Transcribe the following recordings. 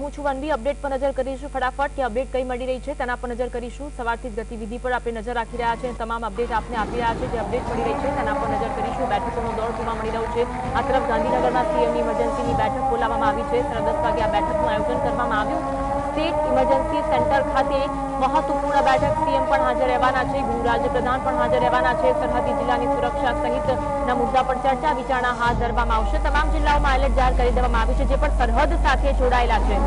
હું છું વનવી. અપડેટ પર નજર કરીશું ફટાફટ કે અપડેટ કઈ મળી રહી છે તેના પર નજર કરીશું. સવારથી જ ગતિવિધિ પર આપણે નજર રાખી રહ્યા છે તમામ અપડેટ આપને આપી રહ્યા છે જે અપડેટ મળી રહી છે તેના પર નજર કરીશું. બેઠકોનો દોર જોવા મળી રહ્યો છે. આ તરફ ગાંધીનગરમાં સીએમની ઇમરજન્સીની બેઠક બોલાવવામાં આવી છે. સાડા દસ વાગે આ બેઠકનું આયોજન કરવામાં આવ્યું. સ્ટેટ ઇમરજન્સી સેન્ટર ખાતે મહત્વપૂર્ણ બેઠક સીએમ પણ હાજર રહેવાના છે. ગૃહ રાજ્યપ્રધાન પણ હાજર રહેવાના છે. સરહદી જિલ્લાની સુરક્ષા સહિતના મુદ્દા પર ચર્ચા વિચારણા હાથ ધરવામાં આવશે. તમામ જિલ્લાઓમાં એલર્ટ જાહેર કરી દેવામાં આવ્યું છે, જે પણ સરહદ સાથે જોડાયેલા છે.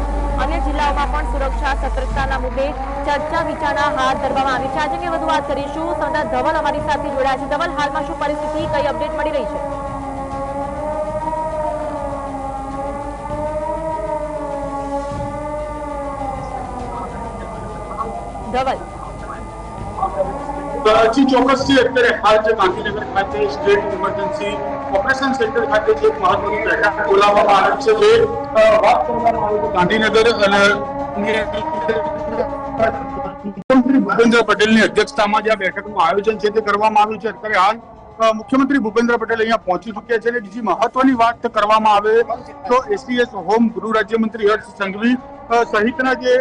અન્ય જિલ્લાઓમાં પણ સુરક્ષા સતર્કતાના મુદ્દે ચર્ચા વિચારણા હાથ ધરવામાં આવી છે. આજે વધુ વાત કરીશું. સંવાદદાતા ધવલ અમારી સાથે જોડાયા છે. ધવલ, હાલમાં શું પરિસ્થિતિ? કઈ અપડેટ મળી રહી છે? ધવલ જી ચોક્કસથી અત્યારે હાલ જે ગાંધીનગર ખાતે સ્ટેટ ઇમરજન્સી ઓપરેશન સેન્ટર ખાતે જે મહત્વની બેઠક બોલાવવામાં આવી છે જે વાત કરવામાં આવી છે ગાંધીનગર અને ભૂપેન્દ્ર પટેલની અધ્યક્ષતામાં જે આ બેઠકનું આયોજન છે તે કરવામાં આવ્યું છે. અત્યારે હાલ મુખ્યમંત્રી ભૂપેન્દ્ર પટેલ અહીંયા પહોંચી ચૂક્યા છે અને બીજી મહત્વની વાત કરવામાં આવે તો એસીએસ હોમ ગૃહ રાજ્યમંત્રી હર્ષ સંઘવી સહિતના જે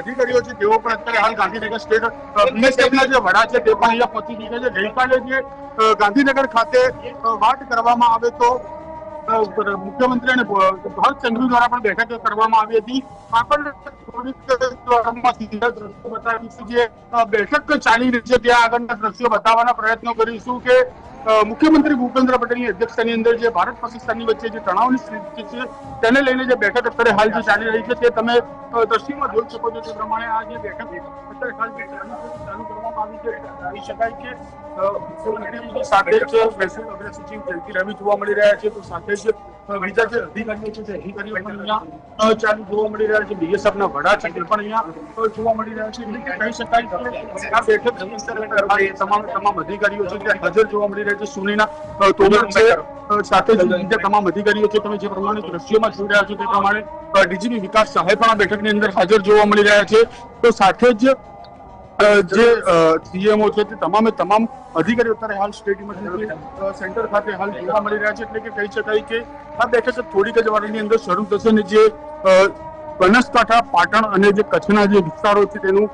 અધિકારીઓ છે? તેઓ પણ અત્યારે હાલ ગાંધીનગર સ્ટેટ બીએસએફના જે વડા છે તે પણ અહીંયા પહોંચી ચૂક્યા છે. ગઈકાલે જે ગાંધીનગર ખાતે વાત કરવામાં આવે તો મુખ્યમંત્રી અને ભરત સંઘવી દ્વારા પણ બેઠક કરવામાં આવી હતી. આ પણ બેઠક ચાલી રહી છે. ત્યાં આગળના દ્રશ્યો બતાવવાના પ્રયત્નો કરીશું કે મુખ્યમંત્રી ભૂપેન્દ્ર પટેલની અધ્યક્ષતાની અંદર જે ભારત પાકિસ્તાનની વચ્ચે જે તણાવની સ્થિતિ છે, તેને લઈને જે બેઠક અત્યારે હાલ જે ચાલી રહી છે, તે તમે દ્રશ્યમાં જોઈ શકો છો તે પ્રમાણે આ જે બેઠક અત્યારે હાલ જે ચાલુ કરવામાં આવી છે કહી શકાય કે સાથે જ મહેસૂલ અગ્ર સચિવ જયંતિ રવિ જોવા મળી રહ્યા છે, તો સાથે જ અધિકારીઓ છે તમામ અધિકારીઓ છે હાજર જોવા મળી રહ્યા છે. સુનીના તોમર સાથે તમામ અધિકારીઓ છે તમે જે પ્રમાણે દ્રશ્યોમાં જોઈ રહ્યા છો તે પ્રમાણે ડીજીપી વિકાસ સહાય પણ આ બેઠકની અંદર હાજર જોવા મળી રહ્યા છે. તો સાથે જ જે સીએમઓ છે તે તમામે તમામ અધિકારીઓ અત્યારે હાલ સ્ટેટ ઇમરજન્સી સેન્ટર ખાતે હાલ જોવા મળી રહ્યા છે. એટલે કે કહી શકાય કે આ બેઠક થોડીક જ વારની અંદર શરૂ થશે ને જે બનાસકાંઠા પાટણ અને જે કચ્છના જે વિસ્તારો છે તેનું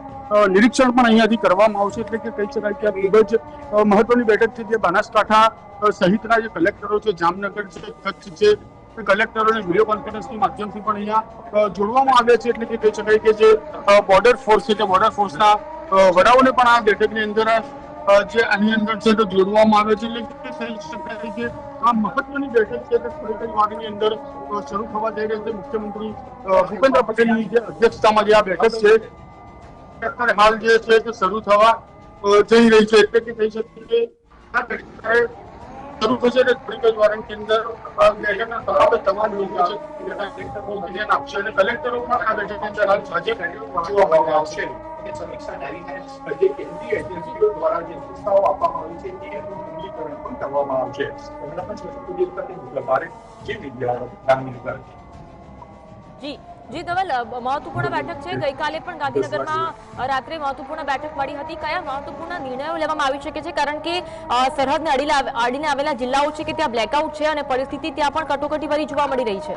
નિરીક્ષણ પણ અહીંયાથી કરવામાં આવશે. એટલે કે કહી શકાય કે આ ખૂબ જ મહત્વની બેઠક છે જે બનાસકાંઠા સહિતના જે કલેક્ટરો છે જામનગર છે કચ્છ છે તે કલેક્ટરોને વીડિયો કોન્ફરન્સની માધ્યમથી પણ અહીંયા જોડવામાં આવ્યા છે. એટલે કે કહી શકાય કે જે બોર્ડર ફોર્સ છે તે બોર્ડર ફોર્સના વડાઓને પણ આ બેઠકની અંદર જે આની અંદર છે તો જોડવામાં આવે છે. એટલે કહી શકાય કે આ મહત્વની બેઠક છે તે થોડી જ વારની અંદર શરૂ થવા જઈ રહી છે. મુખ્યમંત્રી ભૂપેન્દ્ર પટેલની જે અધ્યક્ષતામાં જે આ બેઠક છે, અત્યારે હાલ જે છે તે શરૂ થવા જઈ રહી છે. એટલે કે થઈ શકે કે આ બેઠક શરૂ થશે એટલે થોડીક જ વારની અંદર બેઠકના તમામે તમામ લોકો છે. આપશે અને કલેક્ટરો પણ આ બેઠકની અંદર હાલ હાજર જોવા આવશે સમીક્ષા દરમિયાન જે કેન્દ્રીય એજન્સીઓ દ્વારા જે સંસ્થાઓ આપવામાં આવી છે એનું અમલીકરણ પણ કરવામાં આવશે. એમના પણ સ્પષ્ટ વખતે ભારે જે વિદ્યાઓ ગાંધીનગર. જી. જી ધવલ મહત્વપૂર્ણ બેઠક છે. ગઈકાલે પણ ગાંધીનગરમાં રાત્રે મહત્વપૂર્ણ બેઠક મળી હતી. કયા મહત્વપૂર્ણ નિર્ણયો લેવામાં આવી શકે છે? કારણ કે સરહદને અડીને આવ- અડીને આવેલા જિલ્લાઓ છે કે ત્યાં બ્લેકઆઉટ છે અને પરિસ્થિતિ ત્યાં પણ કટોકટી ભરી જોવા મળી રહી છે?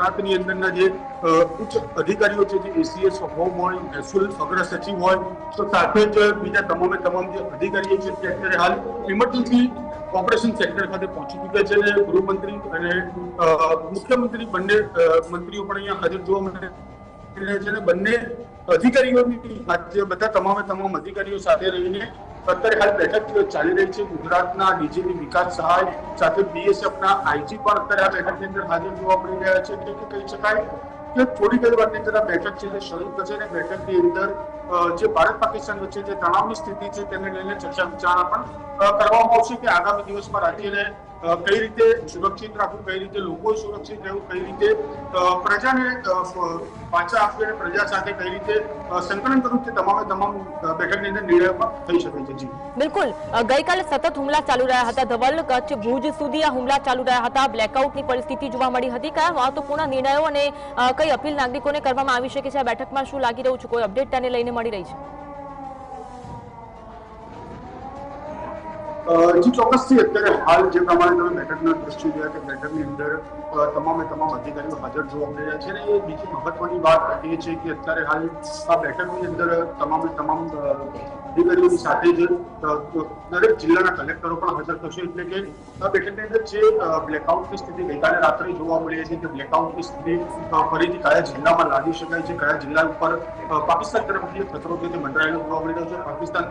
ગુજરાતની અંદરના જે ઉચ્ચ અધિકારીઓ છે, જે એસીએસ હોમ હોય, મહેસૂલ અગ્ર સચિવ હોય, તો સાથે જ બીજા તમામે તમામ જે અધિકારીઓ છે, તે અત્યારે હાલ ઇમરજન્સી ઓપરેશન સેન્ટર ખાતે પહોંચી ચૂક્યા છે અને ગૃહમંત્રી અને મુખ્યમંત્રી બંને મંત્રીઓ પણ અહીંયા હાજર જોવા મળે છે અને બંને અધિકારીઓની બધા તમામે તમામ અધિકારીઓ સાથે રહીને અત્યારે હાલ બેઠક ચાલી રહી છે. ગુજરાતના ડીજીપી વિકાસ સહાય સાથે બીએસએફ ના આઈજી પણ અત્યારે આ બેઠકની અંદર હાજર જોવા મળી રહ્યા છે. કે કહી શકાય કે થોડી જ વારની અંદર આ બેઠક છે તે શરૂ થશે અને બેઠકની અંદર જે ભારત પાકિસ્તાન વચ્ચે જે તણાવની સ્થિતિ છે તેને લઈને ચર્ચા વિચારણા પણ કરવામાં આવશે કે આગામી દિવસમાં રાજ્યને કઈ રીતે સુરક્ષિત રાખવું, કઈ રીતે લોકો સુરક્ષિત રહેવું, કઈ રીતે પ્રજાને પાછા આપવી અને પ્રજા સાથે કઈ રીતે સંકલન કરવું, તે તમામે તમામ બેઠકની અંદર નિર્ણય થઈ શકે છે. જી. બિલકુલ. ગઈકાલે સતત હુમલા ચાલુ રહ્યા હતા. ધવલ કચ્છ ભુજ સુધી આ હુમલા ચાલુ રહ્યા હતા. બ્લેકઆઉટની પરિસ્થિતિ જોવા મળી હતી. કયા મહત્વપૂર્ણ નિર્ણયો અને કઈ અપીલ નાગરિકોને કરવામાં આવી શકે છે? આ બેઠકમાં શું લાગી રહ્યું છે? કોઈ અપડેટ તેને લઈને મળી રહી છે. જી ચોક્કસથી અત્યારે હાલ જે પ્રમાણે તમે બેઠકના દ્રશ્યો જોયા કે બેઠકની અંદર તમામે તમામ અધિકારીઓ હાજર જોવા મળી રહ્યા છે. અને એ બીજી મહત્વની વાત એ છે કે અત્યારે હાલ આ બેઠકની અંદર તમામે તમામ અધિકારીઓની સાથે જ દરેક જિલ્લાના કલેક્ટરો પણ હાજર થશે. એટલે કે બેઠકની અંદર જે બ્લેકઆઉટની સ્થિતિ ગઈકાલે રાત્રે જોવા મળી છે કે બ્લેકઆઉટની સ્થિતિ ફરીથી કયા જિલ્લામાં લાદી શકાય છે, કયા જિલ્લા ઉપર પાકિસ્તાન તરફથી ખતરો છે તે જોવા મળી રહ્યો છે. પાકિસ્તાન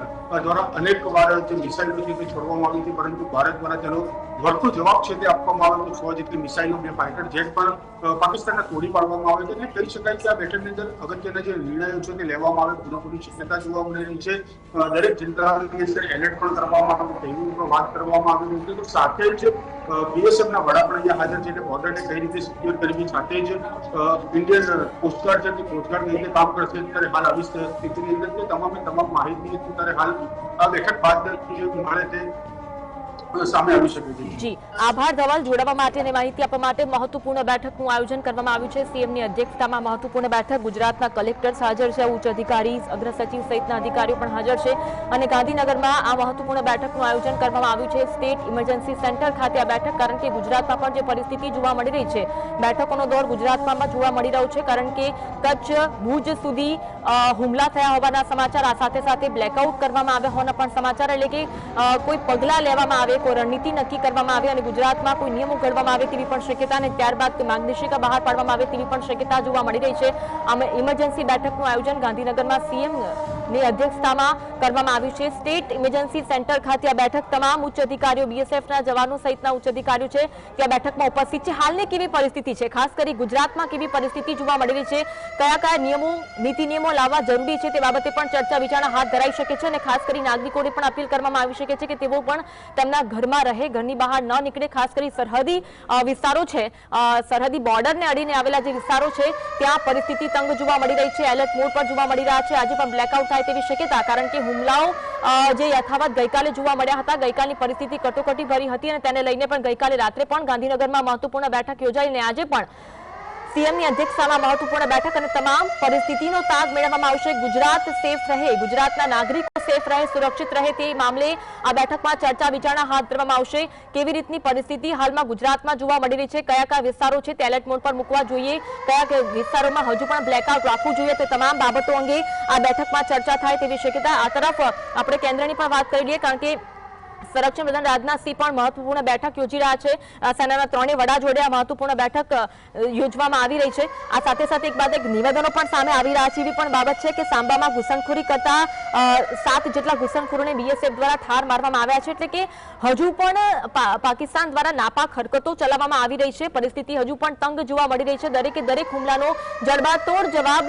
દ્વારા અનેક વાર જે મિસાઇલો છે તે છોડવામાં આવી હતી પરંતુ ભારત દ્વારા તેનો વળતો જવાબ છે તે આપવામાં આવે તો સો જેટલી મિસાઇલો બે ફાઇટર જેટ પણ પાકિસ્તાનને તોડી પાડવામાં આવે છે. એટલે કહી શકાય કે આ બેઠકની અંદર અગત્યના જે નિર્ણયો છે તે લેવામાં આવે, પૂરેપૂરી શક્યતા જોવા મળી રહી છે. દરેક જિલ્લાની અંદર એલર્ટ પણ કરવામાં આવ્યું ટ્રેનિંગ પણ વાત કરવામાં આવી હતી તો સાથે જ બીએસએફ ના વડા પણ અહીંયા હાજર છે એટલે બોર્ડરને કઈ રીતે સિક્યોર કરવી સાથે જ ઇન્ડિયન કોસ્ટગાર્ડ છે કોસ્ટગાર્ડ કઈ રીતે કામ કરશે. ત્યારે હાલ આવી સ્થિતિની અંદર તમામે તમામ માહિતી અત્યારે હાલ આ બેઠક બાદ જે અ, જી, આભાર ધવલ, જોડાવા માટે અને માહિતી આપવા માટે મહત્વપૂર્ણ બેઠકનું આયોજન કરવામાં આવ્યું છે. સીએમની અધ્યક્ષતામાં મહત્વપૂર્ણ બેઠક ગુજરાતના કલેક્ટર્સ હાજર છે, ઉચ્ચ અધિકારી, અગ્ર સચિવ સહિતના અધિકારીઓ પણ હાજર છે અને ગાંધીનગરમાં આ મહત્વપૂર્ણ બેઠકનું આયોજન કરવામાં આવ્યું છે. સ્ટેટ ઇમરજન્સી સેન્ટર ખાતે આ બેઠક, કારણ કે ગુજરાતમાં પણ જે પરિસ્થિતિ જોવા મળી રહી છે, બેઠકોનો દોર ગુજરાતમાં જોવા મળી રહ્યો છે, કારણ કે કચ્છ, ભુજ સુધી હુમલા થયા હોવાના સમાચાર, આ સાથે સાથે બ્લેકઆઉટ કરવામાં આવ્યા હોવાના પણ સમાચાર, એટલે કે કોઈ પગલાં લેવામાં આવે કોઈ રણનીતિ નક્કી કરવામાં આવે અને ગુજરાતમાં કોઈ નિયમો ઘડવામાં આવે તેવી પણ શક્યતા અને ત્યારબાદ માર્ગદર્શિકા બહાર પાડવામાં આવે તેવી પણ શક્યતા જોવા મળી રહી છે. આમ ઇમરજન્સી બેઠકનું આયોજન ગાંધીનગરમાં સીએમ ની અધ્યક્ષતામાં કરવામાં આવ્યું છે. સ્ટેટ ઇમરજન્સી સેન્ટર ખાતે આ બેઠક તમામ ઉચ્ચ અધિકારીઓ બીએસએફના જવાનો સહિતના ઉચ્ચ અધિકારીઓ છે, ત્યાં બેઠકમાં ઉપસ્થિત છે. હાલની કેવી પરિસ્થિતિ છે? ખાસ કરી ગુજરાતમાં કેવી પરિસ્થિતિ જોવા મળી રહી છે? કયા કયા નિયમો, નીતિ નિયમો લાવવા જરૂરી છે તે બાબતે પણ ચર્ચા વિચારણા હાથ ધરાઈ શકે છે અને ખાસ કરી નાગરિકોને પણ અપીલ કરવામાં આવી શકે છે કે તેઓ પણ તેમના ઘરમાં રહે, ઘરની બહાર ન નીકળે. ખાસ કરી સરહદી વિસ્તારો છે સરહદી બોર્ડરને અડીને આવેલા જે વિસ્તારો છે, ત્યાં પરિસ્થિતિ તંગ જોવા મળી રહી છે. એલર્ટ મોડ પર જોવા મળી રહ્યા છે. આજે પણ બ્લેકઆઉટ થાય તેવી શક્યતા, કારણ કે હુમલાઓ જે યથાવત ગઈકાલે જોવા મળ્યા હતા, ગઈકાલની પરિસ્થિતિ કટોકટી ભરી હતી અને તેને લઈને પણ ગઈકાલે રાત્રે પણ ગાંધીનગરમાં મહત્વપૂર્ણ બેઠક યોજાઈને આજે પણ સીએમની અધ્યક્ષતામાં મહત્વપૂર્ણ બેઠક અને તમામ પરિસ્થિતિનો તાગ મેળવવામાં આવશે. ગુજરાત સેફ રહે, ગુજરાતના નાગરિકો સેફ રહે, સુરક્ષિત રહે તે મામલે આ બેઠકમાં ચર્ચા વિચારણા હાથ ધરવામાં આવશે. કેવી રીતની પરિસ્થિતિ હાલમાં ગુજરાતમાં જોવા મળી રહી છે? કયા કયા વિસ્તારો છે તે એલર્ટ મોડ પર મૂકવા જોઈએ? કયા કયા વિસ્તારોમાં હજુ પણ બ્લેકઆઉટ રાખવું જોઈએ તે તમામ બાબતો અંગે આ બેઠકમાં ચર્ચા થાય તેવી શક્યતા આ તરફ આપણે કેન્દ્રની પણ વાત કરી લઈએ, કારણ કે સંરક્ષણ પ્રધાન રાજનાથસિંહ પણ મહત્વપૂર્ણ બેઠક યોજી રહ્યા છે. સેનાના ત્રણેય વડા જોડે આ મહત્વપૂર્ણ બેઠક યોજવામાં આવી રહી છે. આ સાથે સાથે એક બાદ એક નિવેદનો પણ સામે આવી રહ્યા છે એવી પણ બાબત છે કે સાંબામાં ઘૂસણખોરી કરતા સાત જેટલા ઘૂસણખોરોને બીએસએફ દ્વારા ઠાર મારવામાં આવ્યા છે. એટલે કે હજુ પણ પાકિસ્તાન દ્વારા નાપાક હરકતો ચલાવવામાં આવી રહી છે. પરિસ્થિતિ હજુ પણ તંગ જોવા મળી રહી છે. દરેકે દરેક હુમલાનો જડબાતોડ જવાબ